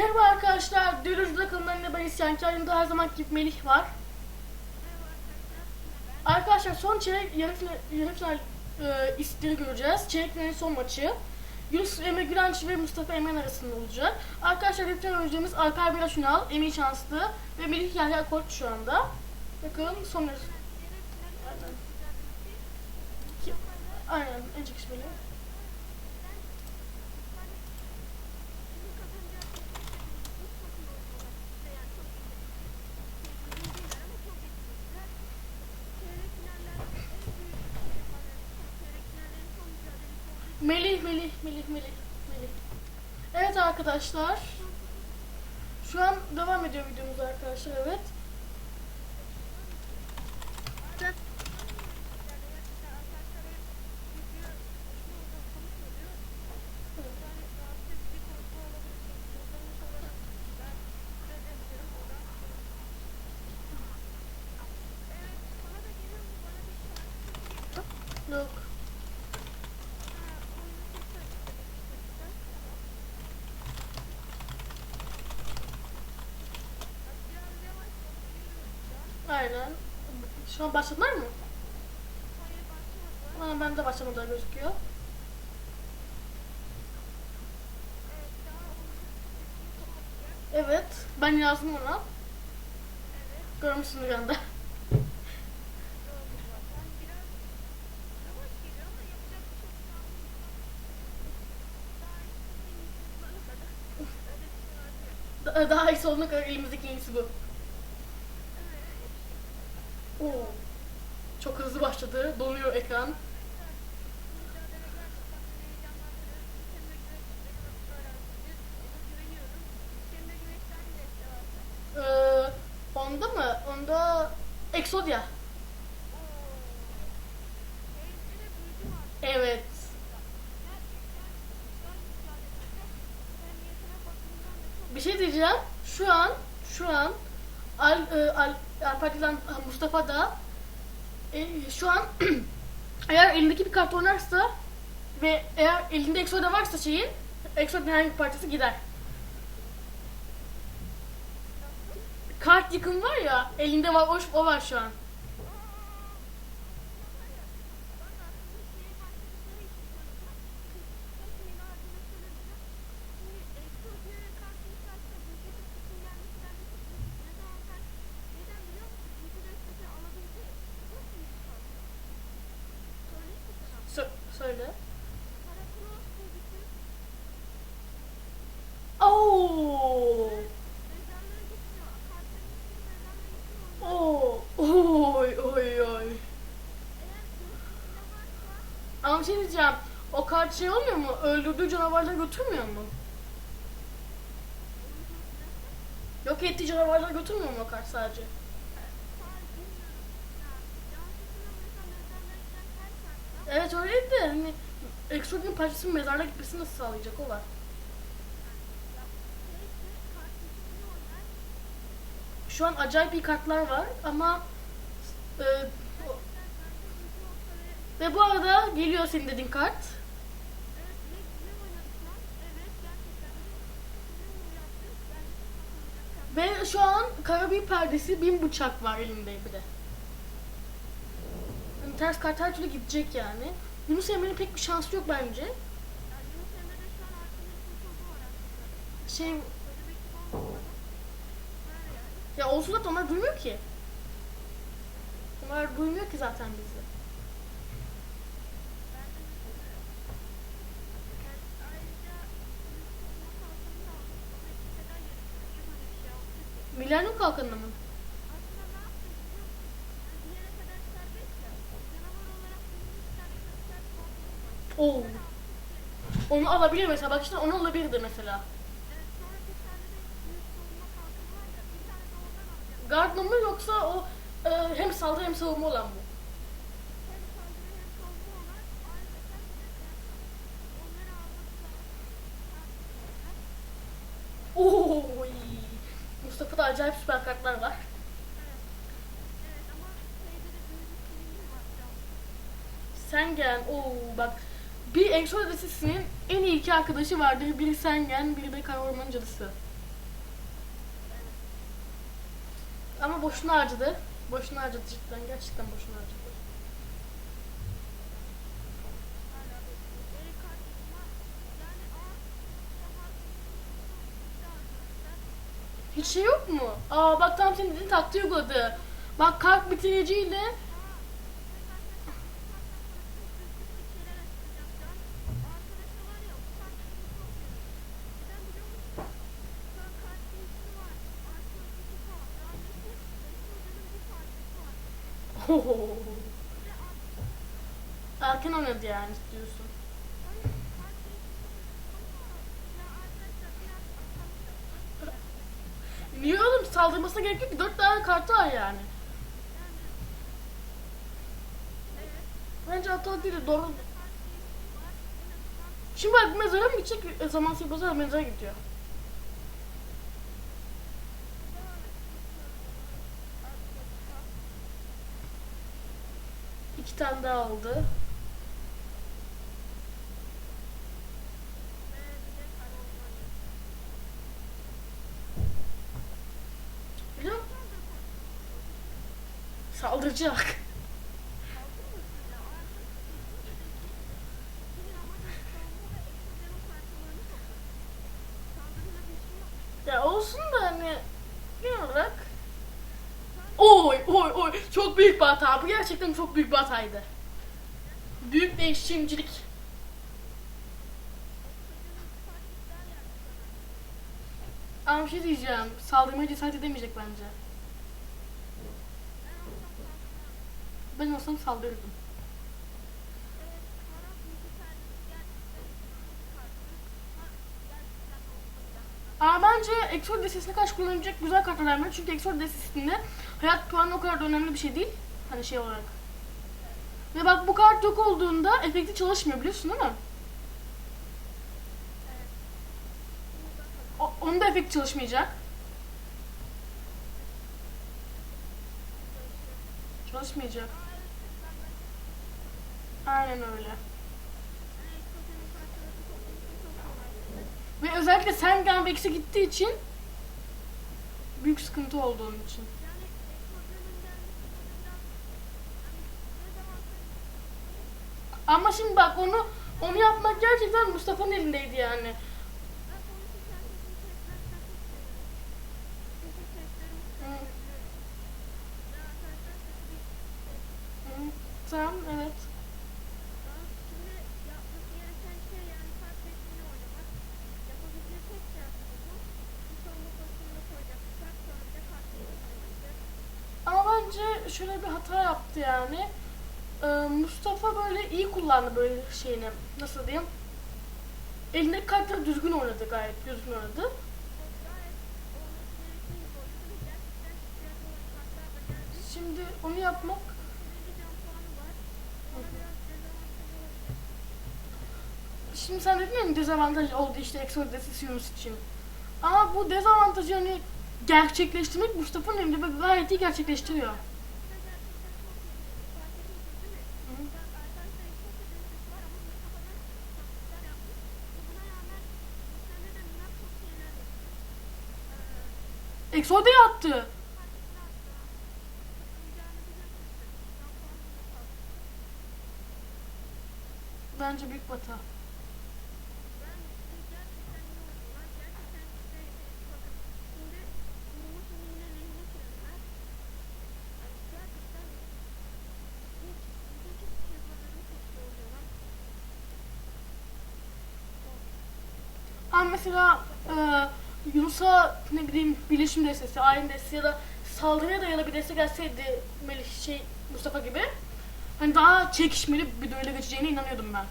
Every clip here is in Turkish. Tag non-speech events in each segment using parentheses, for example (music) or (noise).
Merhaba arkadaşlar, Dürüzde kanalında ben İsyankar, yanımda her zaman gibi Melih var. Arkadaşlar son çeyrek yarı final, yarı final e, istiri göreceğiz. Çeyrek finalin son maçı. Yunus Emre Gülenç ve Mustafa Emren arasında olacak. Arkadaşlar yarı oyuncularımız Alper Biraz Ünal, Emin Şanslı ve Melih Yahya Koç şu anda. Bakalım son Aynen. Kim? Aynen, en çekişmeli. Melih, Melih, Melih, Melih, Melih. Evet arkadaşlar. Şu an devam ediyor videomuz arkadaşlar, evet. Yok. Aynen. Şu an başladılar mı? Aa, ben de başlamadı gözüküyor. Evet. Ben yazdım ona. Görmüşsün rüyanda. (laughs) Da- Daha iyisi olmak elimizdeki iyisi bu. Oo. Çok hızlı başladı. Donuyor ekran. Ee, onda mı? Onda Exodia. Evet. Bir şey diyeceğim. Şu an şu an Al e, Al Alper'den Mustafa da e, şu an (clears throat) eğer elindeki bir kart oynarsa ve eğer elinde Exodia varsa şeyin Exodia'nın herhangi bir parçası gider. Kart yıkım var ya elinde var o, o var şu an. Söyle. Oo. Oo. Oy oy oy. Ama bir şey diyeceğim. O kart şey olmuyor mu? Öldürdüğü canavarları götürmüyor mu? Yok ettiği canavarları götürmüyor mu o kart sadece? Evet öyleydi de hani Exody'nin parçasının mezarlığa gitmesini nasıl sağlayacak o var. Şu an acayip iyi kartlar var ama e, ve bu arada geliyor senin dediğin kart. Ve şu an karabi perdesi bin bıçak var elinde bir de. Ters kart her türlü gidecek yani. Yunus Emre'nin pek bir şansı yok bence. Şey ya olsun zaten onlar duymuyor ki. Onlar duymuyor ki zaten bizi. Milenyum kalkanına mı? Oo. Onu alabilir mesela. Bak işte onu alabilirdi mesela. Gardner mı yoksa o e, hem saldırı hem savunma olan bu? Oo. Mustafa'da acayip süper kartlar var. Sengen, oo bak bir Exor en iyi iki arkadaşı vardır. Biri Sengen, biri de Kara Orman'ın. Ama boşuna harcadı. Boşuna harcadı cidden. Gerçekten boşuna harcadı. Hiç şey yok mu? Aa bak tam senin dediğin taktiği uyguladı. Bak kalk bitiriciyle erken oynadı yani diyorsun. Niye oğlum saldırmasına gerek yok ki 4 tane kartı var yani. Bence hata değil doğru. Şimdi bak mezara mı gidecek? E, Zamansız bozar mezara gidiyor. Tane daha musun? Saldıracak. Ya olsun da hani genel olarak Oy oy oy çok büyük bir hata. Bu gerçekten çok büyük bir hataydı. Büyük değişimcilik. Ama bir şey diyeceğim. Saldırmaya cesaret edemeyecek bence. Ben olsam saldırırdım. Ama bence Exor destesine karşı kullanabilecek güzel kartlar vermeli. Çünkü Exor destesinde hayat puanı o kadar da önemli bir şey değil. Hani şey olarak. Ve bak bu kart yok olduğunda efekti çalışmıyor biliyorsun değil mi? O, onun da efekti çalışmayacak. Çalışmayacak. Aynen öyle. Ve özellikle sen Gunbacks'e gittiği için büyük sıkıntı olduğun için. Ama şimdi bak onu onu yapmak gerçekten Mustafa'nın elindeydi yani. Tamam evet. Ama bence şöyle bir hata yaptı yani. Ee, Mustafa böyle iyi kullandı böyle şeyini. Nasıl diyeyim? Elindeki kartları düzgün oynadı gayet düzgün oynadı. Şimdi onu yapmak Şimdi sen dedin ya hani dezavantaj oldu işte Exodus Yunus için. Ama bu dezavantajı hani gerçekleştirmek Mustafa'nın elinde gayet iyi gerçekleştiriyor. Exo'da yattı. Bence büyük hata. Ama mesela e, Yunus'a ne bileyim bilişim destesi, ayin destesi ya da saldırıya dayalı bir destek gelseydi Melih şey Mustafa gibi hani daha çekişmeli bir duele geçeceğine inanıyordum ben.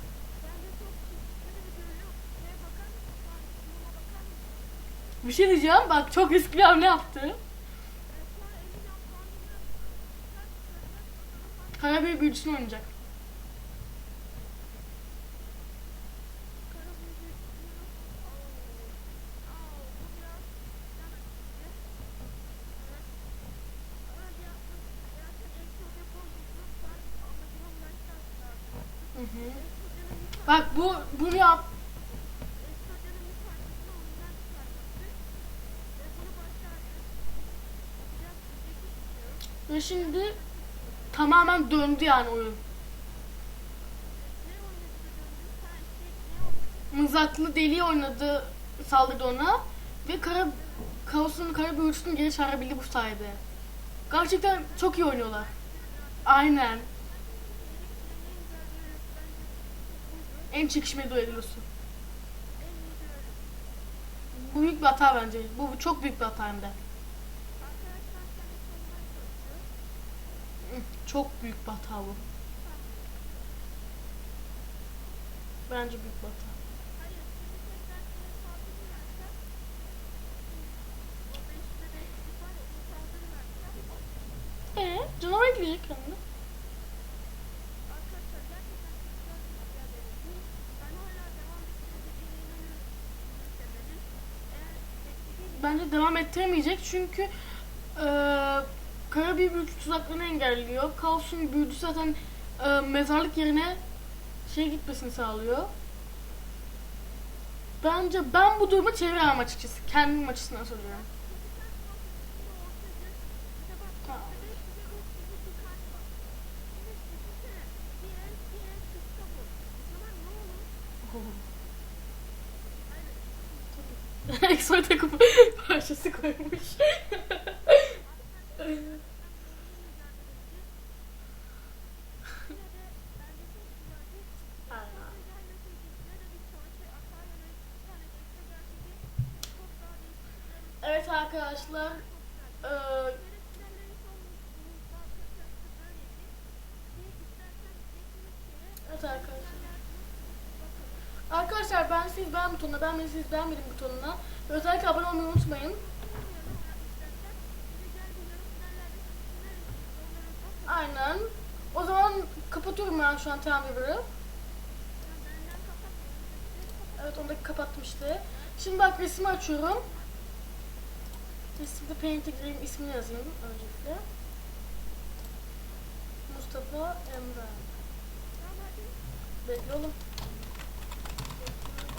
Bir şey diyeceğim bak çok riskli bir hamle yaptı. Kara bir büyücüsünü oynayacak. Bu bunu yap. Ve şimdi tamamen döndü yani oyun. Mızraklı deli oynadı, saldırdı ona. Ve kara, kaosun kara büyücüsünü geri çağırabildi bu sayede. Gerçekten çok iyi oynuyorlar. Aynen. En çekişmeli düellosu. Bu büyük bir hata bence. Bu çok büyük bir hata hem de. Çok büyük bir hata bu. Bence büyük bir hata. Ee, canavar ekleyecek kendine. Ettiremeyecek çünkü eee kara bir büyücü tuzaklarını engelliyor. Kaos'un büyücüsü zaten eee, mezarlık yerine şey gitmesini sağlıyor. Bence ben bu durumu çeviremem açıkçası. Kendim açısından söylüyorum. Parçası koymuş. Evet arkadaşlar. eee, evet arkadaşlar. Arkadaşlar ben siz ben butonuna, ben siz ben benim butonuna. Özellikle abone olmayı unutmayın. Aynen. O zaman kapatıyorum ben şu an Timeweaver'ı. Evet onu da kapattım işte. Şimdi bak resmi açıyorum. Resimde Paint'e gireyim ismini yazayım öncelikle. Mustafa Emre. Bekle oğlum.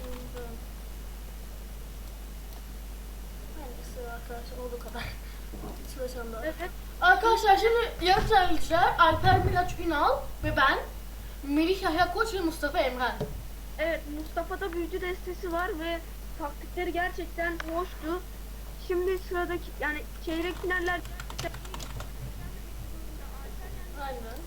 Emre. Neyse arkadaşlar olduğu kadar. (laughs) Evet. Arkadaşlar şimdi yarışmacılar Alper Miraç Ünal ve ben Melih Yahya Koç ve Mustafa Emren. Evet Mustafa'da büyücü destesi var ve taktikleri gerçekten hoştu. Şimdi sıradaki yani çeyrek finaller Aynen.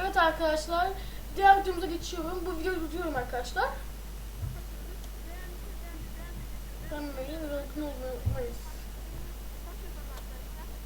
Evet arkadaşlar diğer videomuza geçiyorum. Bu videoyu tutuyorum arkadaşlar. Ben olmayı unutmayız.